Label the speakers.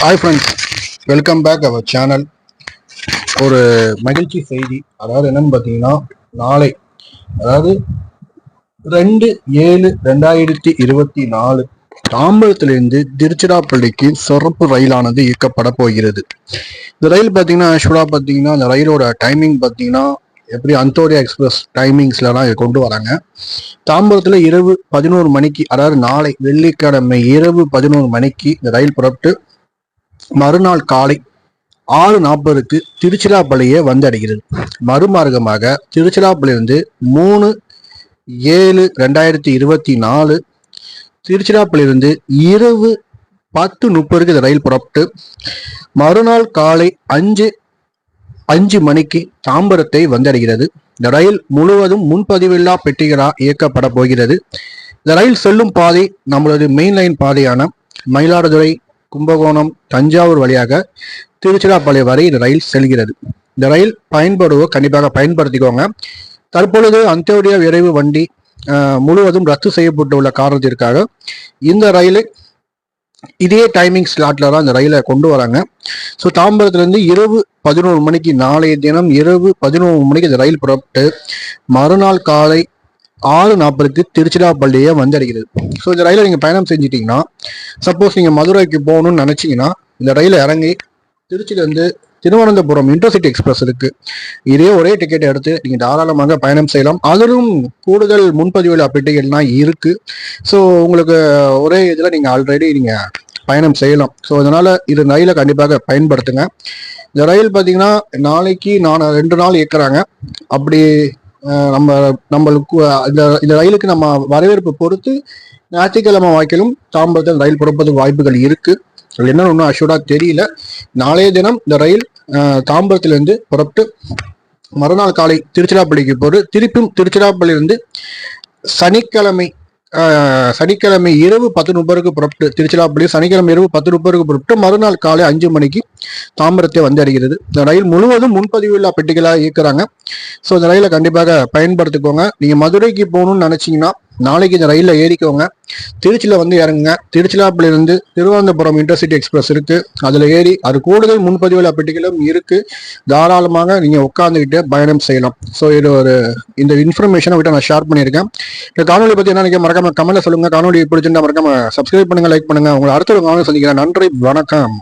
Speaker 1: Hi friends welcome back our channel ஒரு மகிழ்ச்சி செய்தி. அதாவது என்னன்னு பார்த்தீங்கன்னா நாளை அதாவது ரெண்டு ஏழு ரெண்டாயிரத்தி இருபத்தி நாலு தாம்பரத்திலிருந்து திருச்சிராப்பள்ளிக்கு சிறப்பு ரயிலானது இயக்கப்பட போகிறது. இந்த ரயில் பார்த்தீங்கன்னா ஆக்சுவலாக பார்த்தீங்கன்னா இந்த ரயிலோட டைமிங் பார்த்தீங்கன்னா எப்படி அந்தோரியா எக்ஸ்பிரஸ் டைமிங்ஸ்லாம் இதை கொண்டு வராங்க. தாம்பரத்தில் இரவு பதினோரு மணிக்கு அதாவது நாளை வெள்ளிக்கிழமை இரவு பதினோரு மணிக்கு இந்த ரயில் புறப்பட்டு மறுநாள் காலை ஆறு நாற்பதுக்கு திருச்சிராப்பள்ளியே வந்தடைகிறது. மறுமார்க்கமாக திருச்சிராப்பள்ளியிலிருந்து மூணு ஏழு ரெண்டாயிரத்தி இருபத்தி நாலு திருச்சிராப்பள்ளியிலிருந்து இரவு பத்து முப்பதுக்கு இந்த ரயில் புறப்பட்டு மறுநாள் காலை அஞ்சு அஞ்சு மணிக்கு தாம்பரத்தை வந்தடைகிறது. இந்த ரயில் முழுவதும் முன்பதிவில்லா பெட்டிகளா இயக்கப்பட போகிறது. இந்த ரயில் செல்லும் பாதை நம்மளது மெயின் லைன் பாதையான மயிலாடுதுறை கும்பகோணம் தஞ்சாவூர் வழியாக திருச்சிராப்பள்ளி வரை இந்த ரயில் செல்கிறது. இந்த ரயில் பயன்படுவோம் கண்டிப்பாக பயன்படுத்திக்கோங்க. தற்பொழுது அந்தோடைய விரைவு வண்டி முழுவதும் ரத்து செய்யப்பட்டுள்ள காரணத்திற்காக இந்த ரயிலை இதே டைமிங் ஸ்லாட்ல தான் இந்த ரயிலை கொண்டு வராங்க. ஸோ தாம்பரத்துலேருந்து இரவு பதினோரு மணிக்கு நாளைய தினம் இரவு பதினோரு மணிக்கு இந்த ரயில் புறப்பட்டு மறுநாள் காலை ஆறு நாற்பதுக்கு திருச்சிராப்பள்ளியை வந்தடைகிறது. ஸோ இந்த ரயிலை நீங்கள் பயணம் செஞ்சிட்டிங்கன்னா சப்போஸ் நீங்கள் மதுரைக்கு போகணும்னு நினச்சிங்கன்னா இந்த ரயிலை இறங்கி திருச்சியிலேருந்து திருவனந்தபுரம் இன்டர்சிட்டி எக்ஸ்பிரஸ் இருக்கு. இதே ஒரே டிக்கெட் எடுத்து நீங்கள் தாராளமாக பயணம் செய்யலாம். அதிலும் கூடுதல் முன்பதிவு பெட்டிகள்லாம் இருக்கு. ஸோ உங்களுக்கு ஒரே இதில் நீங்கள் ஆல்ரெடி நீங்கள் பயணம் செய்யலாம். ஸோ அதனால இது ரயிலை கண்டிப்பாக பயன்படுத்துங்க. இந்த ரயில் பார்த்தீங்கன்னா நாளைக்கு நான் ரெண்டு நாள் இயக்குறாங்க. அப்படி நம்ம நம்மளுக்கு இந்த இந்த ரயிலுக்கு நம்ம வரவேற்பு பொறுத்து ஞாயிற்றுக்கிழமை வாய்க்கலும் தாம்பரத்தில் ரயில் புறப்பதுக்கு வாய்ப்புகள் இருக்கு. என்னன்னு ஒன்றும் அஷூர்டா தெரியல. நாளைய தினம் இந்த ரயில் தாம்பரத்திலிருந்து புறப்பட்டு மறுநாள் காலை திருச்சிராப்பள்ளிக்கு போது திருப்பியும் திருச்சிராப்பள்ளியிலிருந்து சனிக்கிழமை சனிக்கிழமை இரவு பத்து முப்பதுக்கு புறப்பட்டு திருச்சிராப்பள்ளி சனிக்கிழமை இரவு பத்து முப்பதுக்கு புறப்பட்டு மறுநாள் காலை அஞ்சு மணிக்கு தாம்பரத்தை வந்து அடைகிறது இந்த ரயில் முழுவதும் முன்பதிவுள்ள பெட்டிகளாக இயக்குறாங்க. ஸோ இந்த ரயிலை கண்டிப்பாக பயன்படுத்திக்கோங்க. நீங்கள் மதுரைக்கு போகணும்னு நினச்சிங்கன்னா நாளைக்கு இந்த ரயிலில் ஏறிக்கோங்க. திருச்சியில் வந்து இறங்குங்க. திருச்சிலாப்பிலிருந்து திருவனந்தபுரம் இன்டர்சிட்டி எக்ஸ்பிரஸ் இருக்குது அதில் ஏறி அது கூடுதல் முன்பதிவுள்ள பெட்டிகளும் இருக்குது தாராளமாக நீங்கள் உட்காந்துக்கிட்டு பயணம் செய்யலாம். ஸோ இது ஒரு இந்த இன்ஃபர்மேஷனை விட்டு நான் ஷேர் பண்ணியிருக்கேன். இந்த காணொலி பற்றி என்ன நினைக்க மறக்காம கமெண்ட்டில் சொல்லுங்க. காணொலி பிடிச்சிருந்தா மறக்காம சப்ஸ்கிரைப் பண்ணுங்கள் லைக் பண்ணுங்கள் உங்களை அடுத்த ஒரு காணொலி சந்திக்கிறேன். நன்றி வணக்கம்.